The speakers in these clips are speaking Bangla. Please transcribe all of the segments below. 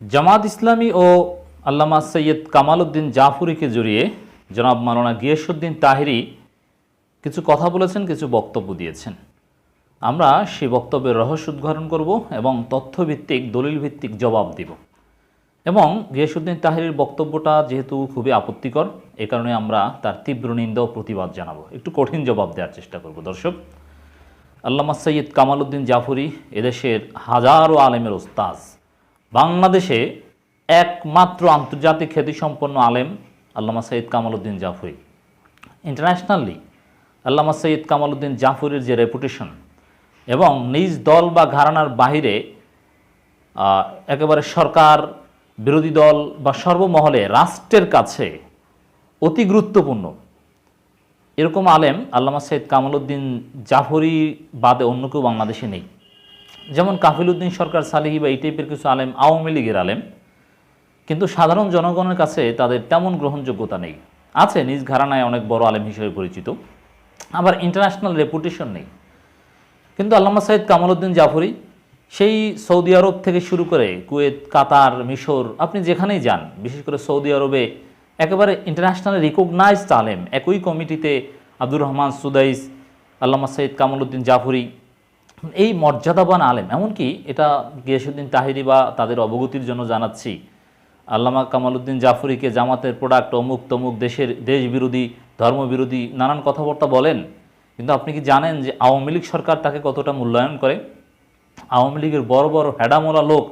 জামাত ইসলামী ও আল্লামা সৈয়দ কামাল উদ্দিন জাফরিকে জড়িয়ে জনাব মাওলানা গিয়াসুদ্দিন তাহিরি কিছু কথা বলেছেন, কিছু বক্তব্য দিয়েছেন। আমরা সেই বক্তব্যের রহস্য উদ্ঘাটন করব এবং তথ্যভিত্তিক, দলিলভিত্তিক জবাব দিব। এবং গিয়াসুদ্দিন তাহিরির বক্তব্যটা যেহেতু খুবই আপত্তিকর, এ কারণে আমরা তার তীব্র নিন্দা ও প্রতিবাদ জানাব। একটু কঠিন জবাব দেওয়ার চেষ্টা করব, দর্শক। আল্লামা সৈয়দ কামাল উদ্দিন জাফরি এদেশের হাজারো আলেমের ওস্তাজ বাংলাদেশে একমাত্র আন্তর্জাতিক খ্যাতিসম্পন্ন আলেম আল্লামা সৈয়দ কামাল উদ্দিন জাফরি। ইন্টারন্যাশনালি আল্লামা সৈয়দ কামাল উদ্দিন জাফরির যে রেপুটেশন এবং নিজ দল বা ঘরানার বাহিরে একেবারে সরকার, বিরোধী দল বা সর্বমহলে রাষ্ট্রের কাছে অতি গুরুত্বপূর্ণ। এরকম আলেম আল্লামা সৈয়দ কামালউদ্দিন জাফরি বাদে অন্য কেউ বাংলাদেশে নেই। যেমন কাফিলউদ্দিন সরকার সালিহি বা এই টাইপের কিছু আলেম, আওয়ামী লীগের আলেম, কিন্তু সাধারণ জনগণের কাছে তাদের তেমন গ্রহণযোগ্যতা নেই। আছে, নিজ ঘরানায় অনেক বড় আলেম হিসেবে পরিচিত, আবার ইন্টারন্যাশনাল রেপুটেশন নেই। কিন্তু আল্লামা সাইদ কামালউদ্দিন জাফরি, সেই সৌদি আরব থেকে শুরু করে কুয়েত, কাতার, মিশর, আপনি যেখানেই যান, বিশেষ করে সৌদি আরবে, একেবারে ইন্টারন্যাশনাল রিকগনাইজড আলেম, একই কমিটিতে আব্দুর রহমান সুদাইস, আল্লামা সাইদ কামালউদ্দিন জাফরি এই মর্যাদাবান আলেম, এমনকি এটা গিয়াসুদ্দিন তাহিরি বা তাদের অবগতির জন্য জানাচ্ছি, আল্লামা কামালউদ্দিন জাফরিকে জামাতের প্রোডাক্ট অমুক তমুক দেশের দেশ বিরোধী ধর্মবিরোধী নানান কথাবার্তা বলেন, কিন্তু আপনি কি জানেন যে আওয়ামী লীগ সরকার তাকে কতটা মূল্যায়ন করে? আওয়ামী লীগের বড় বড় হেডামোলা লোক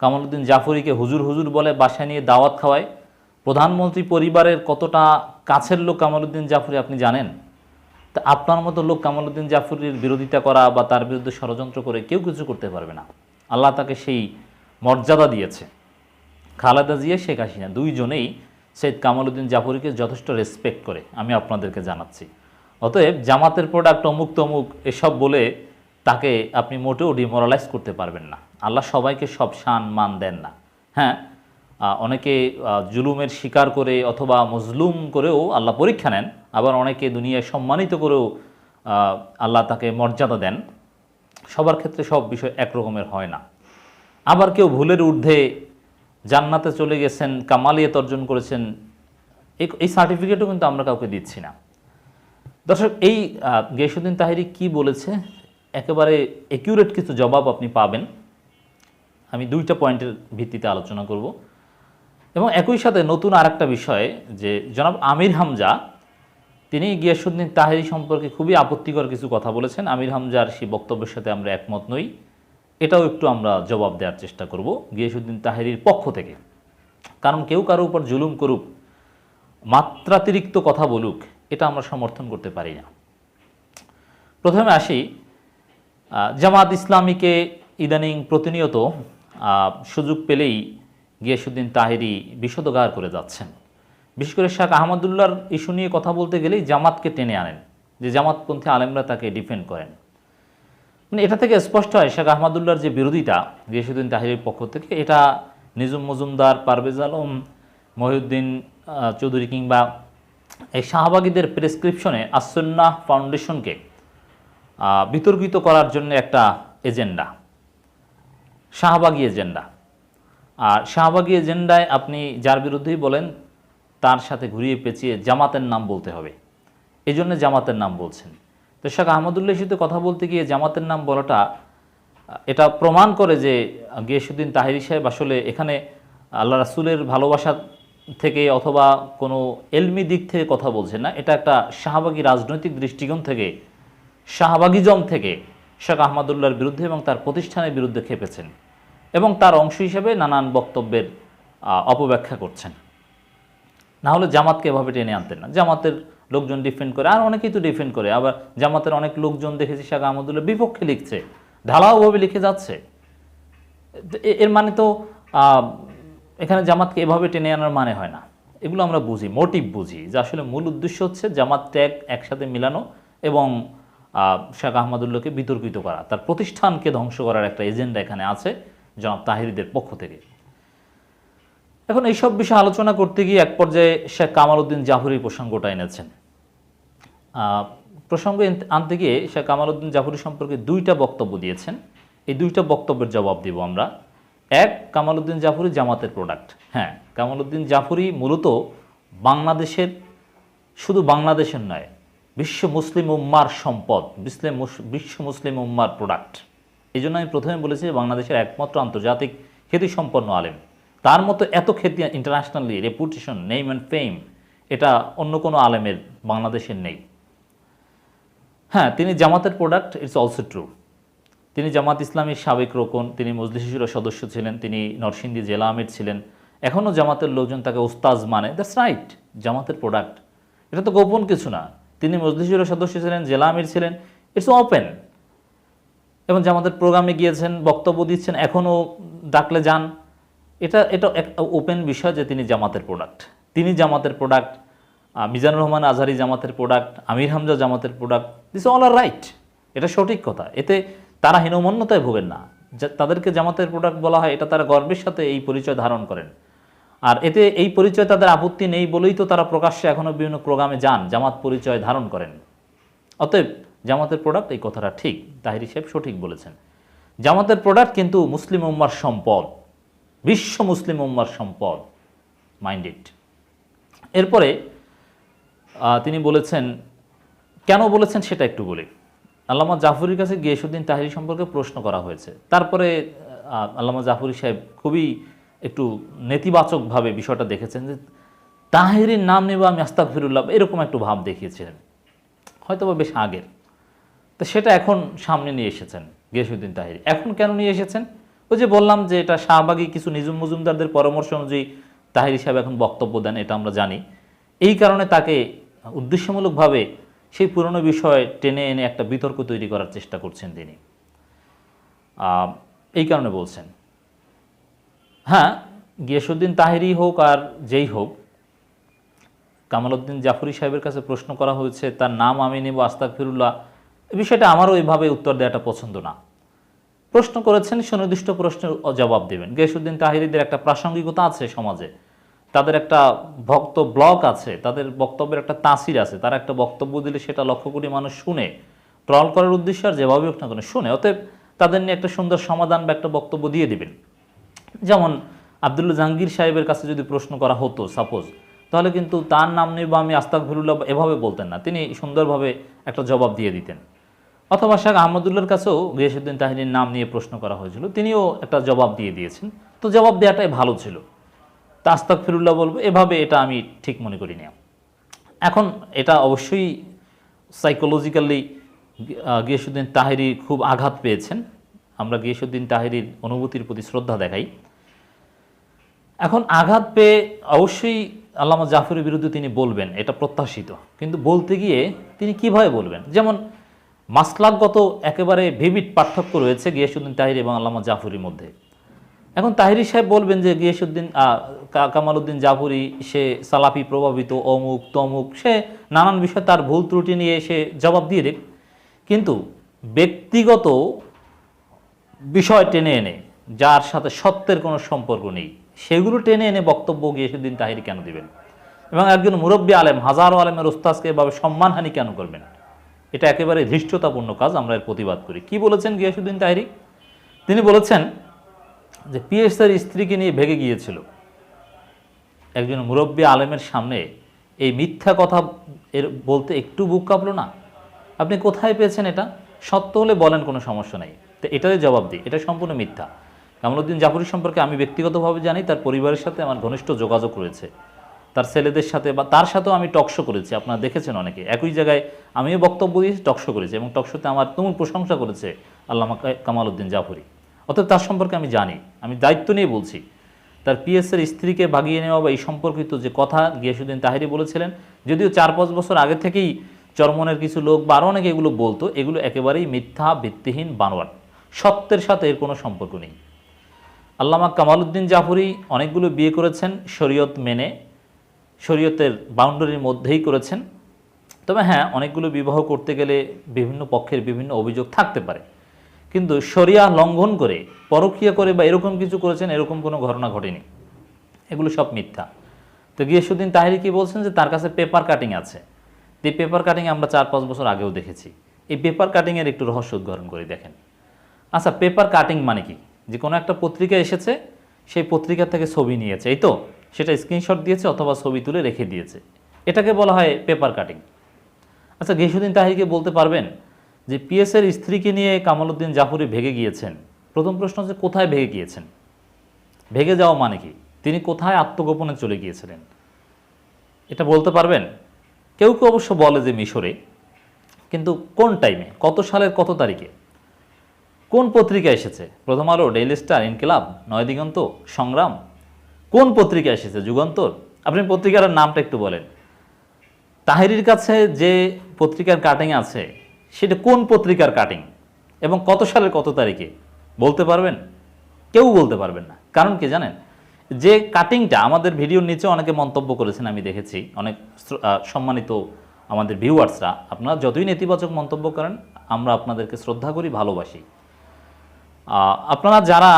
কামালউদ্দিন জাফরিকে হুজুর হুজুর বলে বাসায় নিয়ে দাওয়াত খাওয়ায়, প্রধানমন্ত্রী পরিবারের কতটা কাছের লোক কামালউদ্দিন জাফরি আপনি জানেন? তা আপনার মতো লোক কামালউদ্দিন জাফরির বিরোধিতা করা বা তার বিরুদ্ধে ষড়যন্ত্র করে কেউ কিছু করতে পারবে না। আল্লাহ তাকে সেই মর্যাদা দিয়েছে। খালেদা জিয়া, শেখ হাসিনা দুইজনেই সৈয়দ কামালউদ্দিন জাফরিকে যথেষ্ট রেসপেক্ট করে, আমি আপনাদেরকে জানাচ্ছি। অতএব জামাতের প্রোডাক্ট অমুক তমুক এসব বলে তাকে আপনি মোটেও ডিমোরালাইজ করতে পারবেন না। আল্লাহ সবাইকে সব শান মান দেন না। হ্যাঁ অনেকে জুলুমের শিকার করে অথবা মজলুম করেও আল্লাহ পরীক্ষা নেন। আবার অনেকে দুনিয়ায় সম্মানিত করেও আল্লাহ তাকে মর্যাদা দেন। সবার ক্ষেত্রে সব বিষয় একরকমের হয় না। আবার কেউ ভুলের ঊর্ধ্বে জান্নাতে চলে গেছেন কামালিয়ত অর্জন করেছেন এই- সার্টিফিকেটও কিন্তু আমরা কাউকে দিচ্ছি না। দর্শক এই আহ, গিয়াসুদ্দিন তাহিরি কি বলেছে? একেবারে একিউরেট কিছু জবাব আপনি পাবেন। আমি দুইটা পয়েন্টের ভিত্তিতে আলোচনা করব। এবং একই সাথে নতুন আরেকটা বিষয় যে জনাব আমির হামজা তিনি গিয়াসুদ্দিন তাহেরি সম্পর্কে খুবই আপত্তিকর কিছু কথা বলেছেন। আমির হামজার সেই বক্তব্যের সাথে আমরা একমত নই। এটাও একটু আমরা জবাব দেওয়ার চেষ্টা করব গিয়াসুদ্দিন তাহিরির পক্ষ থেকে। কারণ কেউ কারও উপর জুলুম করুক, মাত্রাতিরিক্ত কথা বলুক, এটা আমরা সমর্থন করতে পারি না। প্রথমে আসি জামাত ইসলামীকে ইদানিং প্রতিনিয়ত সুযোগ পেলেই গিয়াসুদ্দিন তাহিরি বিশদগার করে যাচ্ছেন। বিশেষ করে শেখ আহমদুল্লাহর ইস্যু নিয়ে কথা বলতে গেলেই জামাতকে টেনে আনেন, যে জামাতপন্থী আলেমরা তাকে ডিফেন্ড করেন। মানে এটা থেকে স্পষ্ট হয় শেখ আহমদুল্লাহর যে বিরোধিতা গিয়াসুদ্দিন তাহিরের পক্ষ থেকে, এটা নিজুম মজুমদার, পারভেজ আলম, মহিউদ্দিন চৌধুরী কিংবা এই শাহবাগীদের প্রেসক্রিপশনে আসন্না ফাউন্ডেশনকে বিতর্কিত করার জন্য একটা এজেন্ডা শাহবাগী এজেন্ডা আর শাহবাগী এজেন্ডায় আপনি যার বিরুদ্ধেই বলেন তার সাথে ঘুরিয়ে পেঁচিয়ে জামাতের নাম বলতে হবে। এই জন্য জামাতের নাম বলছেন। তো শেখ আহমদুল্লাহ সাথে কথা বলতে গিয়ে জামাতের নাম বলাটা, এটা প্রমাণ করে যে গিয়াসুদ্দিন তাহিরি সাহেব আসলে এখানে আল্লাহ রাসুলের ভালোবাসা থেকে অথবা কোনো এলমি দিক থেকে কথা বলছেন না। এটা একটা শাহবাগী রাজনৈতিক দৃষ্টিকোণ থেকে, শাহবাগিজম থেকে শেখ আহমদুল্লাহর বিরুদ্ধে এবং তার প্রতিষ্ঠানের বিরুদ্ধে খেপেছেন এবং তার অংশ হিসেবে নানান বক্তব্যের অপব্যাখ্যা করছেন। না হলে জামাতকে এভাবে টেনে আনতেন না। জামাতের লোকজন ডিফেন্ড করে, আর অনেকেই তো ডিফেন্ড করে। আবার জামাতের অনেক লোকজন দেখেছি শেখ আহমদুল্লাহ বিপক্ষে লিখছে ঢালাওভাবে লিখে যাচ্ছে। এর মানে তো এখানে জামাতকে এভাবে টেনে আনার মানে হয় না। এগুলো আমরা বুঝি মোটিভ বুঝি, যে আসলে মূল উদ্দেশ্য হচ্ছে জামাত ট্যাগ একসাথে মিলানো এবং শেখ আহমদুল্লাহকে বিতর্কিত করা। তার প্রতিষ্ঠানকে ধ্বংস করার একটা এজেন্ডা এখানে আছে, জনাব তাহিরিদের পক্ষ থেকে। এখন এইসব বিষয়ে আলোচনা করতে গিয়ে এক পর্যায়ে শেখ কামাল উদ্দিন জাফরি প্রসঙ্গটা এনেছেন। প্রসঙ্গ আনতে গিয়ে শেখ কামাল উদ্দিন জাফরি সম্পর্কে দুইটা বক্তব্য দিয়েছেন। এই দুইটা বক্তব্যের জবাব দিব আমরা। এক, কামালউদ্দিন জাফরি জামাতের প্রোডাক্ট হ্যাঁ কামালউদ্দিন জাফরি মূলত বাংলাদেশের, শুধু বাংলাদেশের নয়, বিশ্ব মুসলিম উম্মার সম্পদ মুসলিম বিশ্ব মুসলিম উম্মার প্রোডাক্ট এই জন্য আমি প্রথমে বলেছি বাংলাদেশের একমাত্র আন্তর্জাতিক খ্যাতিসম্পন্ন আলেম। তার মতো এত খ্যাতি internationally reputation name and fame এটা অন্য কোনো আলেমের বাংলাদেশের নেই। হ্যাঁ তিনি জামাতের প্রোডাক্ট ইটস অলসো ট্রু তিনি জামাত ইসলামীর সাবেক রোকন, তিনি মজলিসির সদস্য ছিলেন, তিনি নরসিংদী জেলা আমির ছিলেন। এখনও জামাতের লোকজন তাকে ওস্তাজ মানে। দ্যাটস রাইট জামাতের প্রোডাক্ট এটা তো গোপন কিছু না। তিনি মজলিসির সদস্য ছিলেন, জেলা আমির ছিলেন। ইটস ওপেন এবং জামাতের প্রোগ্রামে গিয়েছেন, বক্তব্য দিচ্ছেন, এখনও ডাকলে যান। এটা এটা এক ওপেন বিষয় যে তিনি জামাতের প্রোডাক্ট তিনি জামাতের প্রোডাক্ট মিজানুর রহমান আজহারি জামাতের প্রোডাক্ট আমির হামজা জামাতের product this all are right এটা সঠিক কথা। এতে তারা হীনমন্যতায় ভোগেন না। তাদেরকে জামাতের প্রোডাক্ট বলা হয়, এটা তারা গর্বের সাথে এই পরিচয় ধারণ করেন। আর এতে এই পরিচয় তাদের আপত্তি নেই বলেই তো তারা প্রকাশ্যে এখনও বিভিন্ন প্রোগ্রামে যান, জামাত পরিচয় ধারণ করেন। অতএব জামাতের প্রোডাক্ট এই কথাটা ঠিক, তাহির সাহেব সঠিক বলেছেন। জামাতের প্রোডাক্ট কিন্তু মুসলিম উম্মার সম্পদ। বিশ্ব মুসলিম উম্মার সম্পদ মাইন্ড ইট এরপরে তিনি বলেছেন, কেন বলেছেন সেটা একটু বলি। আল্লামা জাফরির কাছে গিয়াসুদ্দিন তাহিরি সম্পর্কে প্রশ্ন করা হয়েছে। তারপরে আল্লামা জাফরি সাহেব খুবই একটু নেতিবাচকভাবে বিষয়টা দেখেছেন যে, তাহিরির নাম নেব আমি আস্তাক ফিরুল্লাহ এরকম একটু ভাব দেখিয়েছিলেন। হয়তো বা বেশ আগের। তো সেটা এখন সামনে নিয়ে এসেছেন গিয়াসুদ্দিন তাহিরি। এখন কেন নিয়ে এসেছেন? ওই যে বললাম যে এটা শাহবাগী কিছু নিজুম মজুমদারদের পরামর্শ অনুযায়ী তাহিরি সাহেব এখন বক্তব্য দেন, এটা আমরা জানি। এই কারণে তাকে উদ্দেশ্যমূলকভাবে সেই পুরনো বিষয় টেনে এনে একটা বিতর্ক তৈরি করার চেষ্টা করছেন তিনি। এই কারণে বলছেন হ্যাঁ গিয়াসুদ্দিন তাহিরি হোক আর যেই হোক, কামালউদ্দিন জাফরি সাহেবের কাছে প্রশ্ন করা হয়েছে, তার নাম আমি নেব আস্তাক ফিরুল্লাহ বিষয়টা আমারও ওইভাবে উত্তর দেওয়াটা পছন্দ না। প্রশ্ন করেছেন, সুনির্দিষ্ট প্রশ্নের জবাব দেবেন। গিয়াসুদ্দিন তাহিরিদের একটা প্রাসঙ্গিকতা আছে সমাজে। তাদের একটা ভক্ত ব্লক আছে, তাদের বক্তব্যের একটা তাসির আছে, তারা একটা বক্তব্য দিলে সেটা লক্ষ কোটি মানুষ শুনে, ট্রল করার উদ্দেশ্যে আর যেভাবে হোক না কেন শুনে, অতএব তাদের নিয়ে একটা সুন্দর সমাধান বা একটা বক্তব্য দিয়ে দিবেন। যেমন আবদুল্লা জাহাঙ্গীর সাহেবের কাছে যদি প্রশ্ন করা হতো, সাপোজ, তাহলে কিন্তু তার নাম নিয়ে বা আমি আস্তাক ফিরুল্লাহ এভাবে বলতেন না। তিনি সুন্দরভাবে একটা জবাব দিয়ে দিতেন। অথবা শেখ আহমদুল্লার কাছেও গিয়াসুদ্দিন তাহিনীর নাম নিয়ে প্রশ্ন করা হয়েছিল। তিনিও একটা জবাব দিয়ে দিয়েছেন। তো জবাব দেওয়াটাই ভালো ছিল। তা আস্তাক ফিরুল্লাহ বলব, এভাবে এটা আমি ঠিক মনে করি না এখন এটা অবশ্যই সাইকোলজিক্যালি গিয়াসুদ্দিন তাহিরি খুব আঘাত পেয়েছেন। আমরা গিয়াসুদ্দিন তাহিরির অনুভূতির প্রতি শ্রদ্ধা দেখাই। এখন আঘাত পেয়ে অবশ্যই আল্লামা জাফরের বিরুদ্ধে তিনি বলবেন, এটা প্রত্যাশিত। কিন্তু বলতে গিয়ে তিনি কীভাবে বলবেন? যেমন মাসলাকগত একেবারে ভিভিড পার্থক্য রয়েছে গিয়াসুদ্দিন তাহির এবং আল্লামা জাফরির মধ্যে। এখন তাহিরি সাহেব বলবেন যে গিয়াসুদ্দিন কামালউদ্দিন জাফরি, সে সালাফি প্রভাবিত, অমুক, তমুক, সে নানান বিষয় তার ভুল ত্রুটি নিয়ে সে জবাব দিয়ে দেখ কিন্তু ব্যক্তিগত বিষয় টেনে এনে, যার সাথে সত্যের কোনো সম্পর্ক নেই, সেগুলো টেনে এনে বক্তব্য গিয়াসুদ্দিন তাহিরি কেন দিবেন? এবং একজন মুরব্বী আলেম, হাজারো আলেমের ওস্তাজকে এভাবে সম্মানহানি কেন করবেন? এটা একেবারে ধৃষ্টতাপূর্ণ কাজ, আমরা এর প্রতিবাদ করি। কি বলেছেন গিয়াসুদ্দিন তাহিরি? তিনি বলেছেন যে, পিএসআর স্ত্রীকে নিয়ে ভেগে গিয়েছিল। একজন মুরব্বী আলেমের সামনে এই মিথ্যা কথা এর বলতে একটু বুক কাঁপলো না? আপনি কোথায় পেয়েছেন এটা? সত্য হলে বলেন, কোনো সমস্যা নেই। তো এটারই জবাব দিই। এটা সম্পূর্ণ মিথ্যা। কামরুদ্দিন জাফরি সম্পর্কে আমি ব্যক্তিগতভাবে জানি, তার পরিবারের সাথে আমার ঘনিষ্ঠ যোগাযোগ রয়েছে। তার ছেলেদের সাথে বা তার সাথেও আমি টকশো করেছি। আপনারা দেখেছেন অনেকে। একই জায়গায় আমিও বক্তব্য দিয়েছি টকশো করেছি এবং টকশোতে আমার তুমুল প্রশংসা করেছে আল্লামা কামালউদ্দিন জাফরি। অতএব তার সম্পর্কে আমি জানি, আমি দায়িত্ব নিয়ে বলছি। তার পিএসের স্ত্রীকে ভাগিয়ে নেওয়া বা এই সম্পর্কিত যে কথা গিয়াসুদ্দিন তাহিরি বলেছিলেন, যদিও চার পাঁচ বছর আগে থেকেই চরমনের কিছু লোক বা আরও অনেকে এগুলো বলতো, এগুলো একেবারেই মিথ্যা, ভিত্তিহীন বানোয়ার সত্যের সাথে এর কোনো সম্পর্ক নেই। আল্লামা কামালউদ্দিন জাফরি অনেকগুলো বিয়ে করেছেন শরীয়ত মেনে শরীয়তের বাউন্ডারির মধ্যেই করেছেন। তবে হ্যাঁ অনেকগুলো বিবাহ করতে গেলে বিভিন্ন পক্ষের বিভিন্ন অভিযোগ থাকতে পারে। কিন্তু শরিয়া লঙ্ঘন করে, পরকীয়া করে বা এরকম কিছু করেছেন, এরকম কোনো ঘটনা ঘটেনি। এগুলো সব মিথ্যা। তো গিয়াসুদ্দিন তাহিরি কি বলছেন যে তার কাছে পেপার কাটিং আছে। এই পেপার কাটিং আমরা চার পাঁচ বছর আগেও দেখেছি। এই পেপার কাটিংয়ের একটু রহস্য উদ্ঘাটন করে দেখেন। আচ্ছা পেপার কাটিং মানে কি? যে কোনো একটা পত্রিকা এসেছে, সেই পত্রিকা থেকে ছবি নিয়েছে, এই তো? সেটা স্ক্রিনশট দিয়েছে অথবা ছবি তুলে রেখে দিয়েছে। এটাকে বলা হয় পেপার কাটিং আচ্ছা গিয়াসুদ্দিন তাহিরকে বলতে পারবেন যে পিএসের স্ত্রীকে নিয়ে কামালউদ্দিন জাফরি ভেগে গিয়েছেন। প্রথম প্রশ্ন হচ্ছে, কোথায় ভেগে গিয়েছেন? ভেগে যাওয়া মানে কি? তিনি কোথায় আত্মগোপনে চলে গিয়েছিলেন? এটা বলতে পারবেন? কেউ কেউ অবশ্য বলে যে মিশরে। কিন্তু কোন টাইমে কত সালের কত তারিখে? কোন পত্রিকা এসেছে? প্রথম আলো ডেইলি স্টার ইনকিলাব নয় দিগন্ত, সংগ্রাম কোন পত্রিকা এসেছে? যুগান্তর? আপনি পত্রিকার নামটা একটু বলেন। তাহিরির কাছে যে পত্রিকার কাটিং আছে, সেটা কোন পত্রিকার কাটিং এবং কত সালের কত তারিখে? বলতে পারবেন? কেউ বলতে পারবেন না। কারণ কি জানেন? যে কাটিংটা আমাদের ভিডিওর নিচে অনেকে মন্তব্য করেছেন, আমি দেখেছি। অনেক সম্মানিত আমাদের ভিউয়ার্সরা, আপনারা যতই নেতিবাচক মন্তব্য করেন, আমরা আপনাদেরকে শ্রদ্ধা করি, ভালোবাসি। আপনারা যারা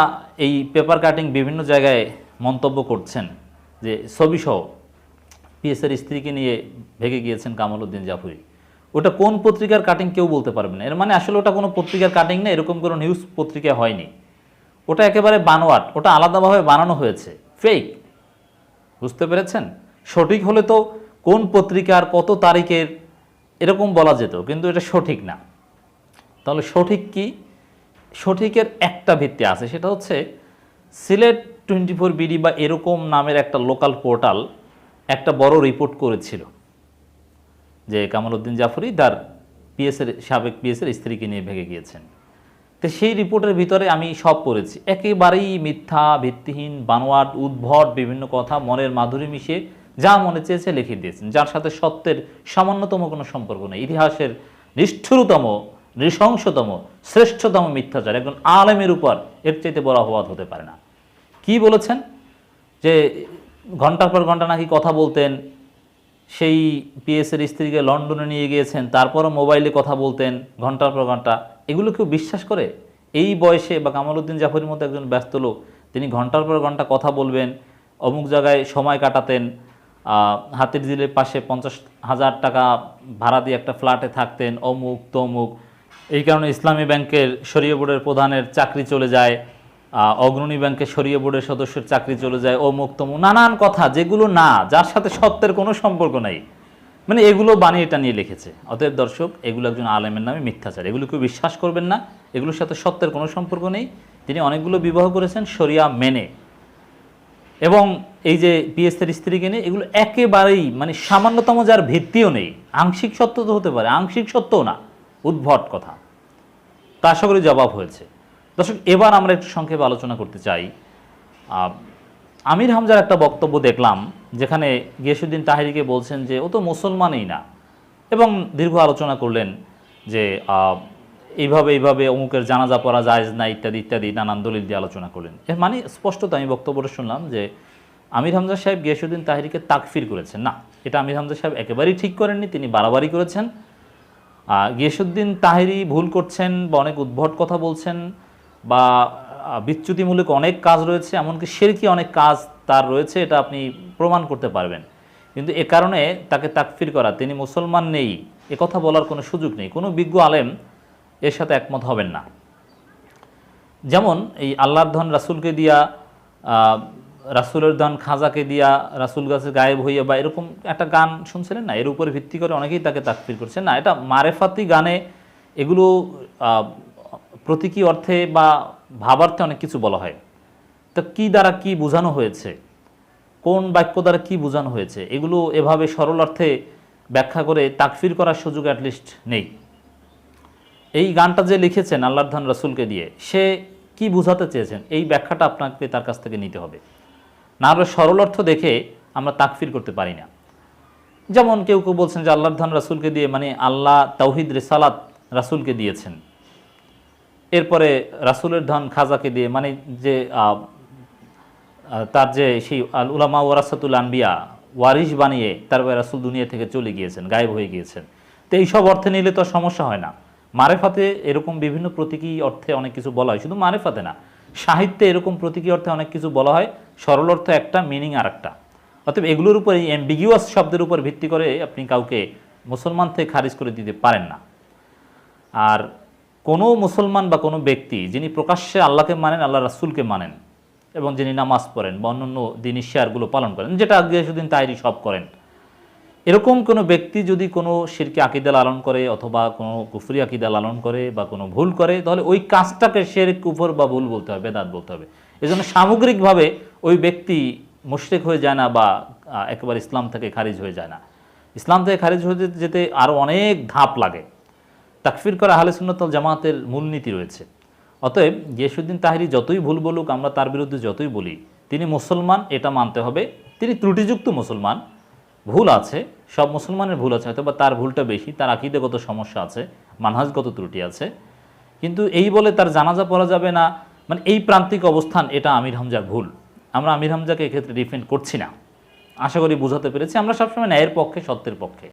এই পেপার কাটিং বিভিন্ন জায়গায় মন্তব্য করছেন যে ছবিসহ পিএসের স্ত্রীকে নিয়ে ভেঙে গিয়েছেন কামালউদ্দিন জাফরি। ওটা কোন পত্রিকার কাটিং কেউ বলতে পারবে না। এর মানে আসলে ওটা কোনো পত্রিকার কাটিং না, এরকম কোনো নিউজ পত্রিকা হয়নি। ওটা একেবারে বানোয়াট, ওটা আলাদাভাবে বানানো হয়েছে। ফেক বুঝতে পেরেছেন? সঠিক হলে তো কোন পত্রিকার কত তারিখের এরকম বলা যেত, কিন্তু এটা সঠিক না। তাহলে সঠিক কি? সঠিকের একটা ভিত্তি আছে, সেটা হচ্ছে সিলেট টোয়েন্টি ফোর বিডি বা এরকম নামের একটা লোকাল পোর্টাল একটা বড় রিপোর্ট করেছিল যে কামালউদ্দিন জাফরি তার পিএসের, সাবেক পিএসের স্ত্রীকে নিয়ে ভেগে গিয়েছেন। তো সেই রিপোর্টের ভিতরে আমি সব পড়েছি। একেবারেই মিথ্যা, ভিত্তিহীন, বানোয়াট, উদ্ভট, বিভিন্ন কথা মনের মাধুরী মিশিয়ে যা মনে চেয়েছে লিখে দিয়েছেন। যার সাথে সত্যের সামান্যতম কোনো সম্পর্ক নেই। ইতিহাসের নিষ্ঠুরতম, নৃশংসতম, শ্রেষ্ঠতম মিথ্যাচার একজন আলেমের উপর এর চাইতে বড় অপবাদ হতে পারে না। কি বলেছেন? যে ঘণ্টার পর ঘণ্টা নাকি কথা বলতেন, সেই পিএসের স্ত্রীকে লন্ডনে নিয়ে গিয়েছেন, তারপরও মোবাইলে কথা বলতেন ঘণ্টার পর ঘণ্টা। এগুলো কেউ বিশ্বাস করে? এই বয়সে বা কামালউদ্দিন জাফরের মতো একজন ব্যস্ত লোক, তিনি ঘণ্টার পর ঘণ্টা কথা বলবেন, অমুক জায়গায় সময় কাটাতেন হাতির ঝিলের পাশে পঞ্চাশ হাজার টাকা ভাড়া দিয়ে একটা ফ্ল্যাটে থাকতেন, অমুক তমুক। এই কারণে ইসলামী ব্যাংকের শরীয় বোর্ডের প্রধানের চাকরি চলে যায়। অগ্রণী ব্যাংকের শরীয় বোর্ডের সদস্যের চাকরি চলে যায় অমুক তমুক নানান কথা, যেগুলো না, যার সাথে সত্যের কোনো সম্পর্ক নাই। মানে এগুলো বানিয়ে এটা নিয়ে লিখেছে। অতএব দর্শক, এগুলো একজন আলেমের নামে মিথ্যাচার। এগুলো কেউ বিশ্বাস করবেন না, এগুলোর সাথে সত্যের কোনো সম্পর্ক নেই। তিনি অনেকগুলো বিবাহ করেছেন শরিয়া মেনে। এবং এই যে পিএসের স্ত্রীকে নিয়ে, এগুলো একেবারেই মানে সামান্যতম যার ভিত্তিও নেই। আংশিক সত্য তো হতে পারে, আংশিক সত্যও না, উদ্ভট কথা। তা আশা করি জবাব হয়েছে। দর্শক, এবার আমরা একটু সংক্ষেপে আলোচনা করতে চাই। আমির হামজার একটা বক্তব্য দেখলাম, যেখানে গিয়াসুদ্দিন তাহিরিকে বলছেন যে, ও তো মুসলমানই না। এবং দীর্ঘ আলোচনা করলেন যে এইভাবে এইভাবে অমুকের জানাজা পড়া যায় না, ইত্যাদি ইত্যাদি, নানান দলিল দিয়ে আলোচনা করলেন। এর মানে স্পষ্টত আমি বক্তব্যটা শুনলাম যে, আমির হামজা সাহেব গিয়াসুদ্দিন তাহিরিকে তাকফির করেছেন। না, এটা আমির হামজা সাহেব একেবারেই ঠিক করেননি, তিনি বাড়াবাড়ি করেছেন। গিয়াসুদ্দিন তাহিরি ভুল করছেন বা অনেক উদ্ভট কথা বলছেন। বা বিচ্যুতিমূলক অনেক কাজ রয়েছে, এমনকি সেরকি অনেক কাজ তার রয়েছে, এটা আপনি প্রমাণ করতে পারবেন। কিন্তু এ কারণে তাকে তাকফির করা, তিনি মুসলমান নেই, এ কথা বলার কোনো সুযোগ নেই। কোনো বিজ্ঞ আলেম এর সাথে একমত হবেন না। যেমন এই আল্লাহর ধন রাসুলকে দিয়া রাসুলের ধন খাজাকে দিয়া, রাসুল গাছে গায়েব হইয়া বা এরকম একটা গান শুনছিলেন না? এর উপরে ভিত্তি করে অনেকেই তাকে তাকফির করছেন না। এটা মারেফাতি গানে এগুলো প্রতীকী অর্থে বা ভাবার্থে অনেক কিছু বলা হয়। তো কি দ্বারা কি বোঝানো হয়েছে? কোন বাক্য দ্বারা কি বোঝানো হয়েছে? এগুলো এভাবে সরল অর্থে ব্যাখ্যা করে তাকফির করার সুযোগ অ্যাটলিস্ট নেই। এই গানটা যে লিখেছেন আল্লাহর ধান রসুলকে দিয়ে, সে কি বোঝাতে চেয়েছেন? এই ব্যাখ্যাটা আপনাকে তার কাছ থেকে নিতে হবে। না হলে সরল অর্থ দেখে আমরা তাকফির করতে পারি না। যেমন কেউ কেউ বলছেন যে আল্লাহর ধান রাসুলকে দিয়ে মানে আল্লাহ তাওহিদ, রেসালাত রাসুলকে দিয়েছেন। এরপরে রাসুলের ধন খাজাকে দিয়ে মানে যে তার যে সেই আল উলামা ওয়ারাসাতুল আনবিয়া ওয়ারিশ বানিয়ে তারপরে রাসুল দুনিয়া থেকে চলে গিয়েছেন, গায়েব হয়ে গিয়েছেন। তো এইসব অর্থে নিলে তো সমস্যা হয় না। মারেফাতে এরকম বিভিন্ন প্রতীকী অর্থে অনেক কিছু বলা হয়, শুধু মারেফাতে না, সাহিত্যে এরকম প্রতীকী অর্থে অনেক কিছু বলা হয়, সরল অর্থ একটা মিনিং আর একটা অতএব এগুলোর উপর এই অ্যাম্বিগিউয়াস শব্দের উপর ভিত্তি করে আপনি কাউকে মুসলমান থেকে খারিজ করে দিতে পারেন না। আর কোনো মুসলমান বা কোনো ব্যক্তি যিনি প্রকাশ্যে আল্লাহকে মানেন, আল্লাহ রাসূলকে মানেন এবং যিনি নামাজ পড়েন বা অন্যান্য দিনই শেয়ারগুলো পালন করেন, যেটা গিয়াসুদ্দিন তাইরি সব করেন। এরকম কোনো ব্যক্তি যদি কোনো শিরকে আকিদা লালন করে অথবা কোনো কুফরি আকিদা লালন করে বা কোনো ভুল করে, তাহলে ওই কাজটাকে শের কুফর বা ভুল বলতে হবে, বেদাত বলতে হবে। এই জন্য সামগ্রিকভাবে ওই ব্যক্তি মুশরিক হয়ে যায় না বা একেবারে ইসলাম থেকে খারিজ হয়ে যায় না। ইসলাম থেকে খারিজ হয়ে যেতে আরও অনেক ধাপ লাগে। তাকফির করা আহলে সুন্নতল জামাতের মূলনীতি রয়েছে। অতএব গিয়াসুদ্দিন তাহিরি যতই ভুল বলুক, আমরা তার বিরুদ্ধে যতই বলি, তিনি মুসলমান, এটা মানতে হবে। তিনি ত্রুটিযুক্ত মুসলমান, ভুল আছে, সব মুসলমানের ভুল আছে হয়তো বা তার ভুলটা বেশি, তার আকিদেগত সমস্যা আছে, মানহাজগত ত্রুটি আছে। কিন্তু এই বলে তার জানাজা পড়া যাবে না মানে এই প্রান্তিক অবস্থান, এটা আমির হামজার ভুল। আমরা আমির হামজাকে এক্ষেত্রে ডিফেন্ড করছি না। আশা করি বোঝাতে পেরেছি, আমরা সবসময় ন্যায়ের পক্ষে, সত্যের পক্ষে।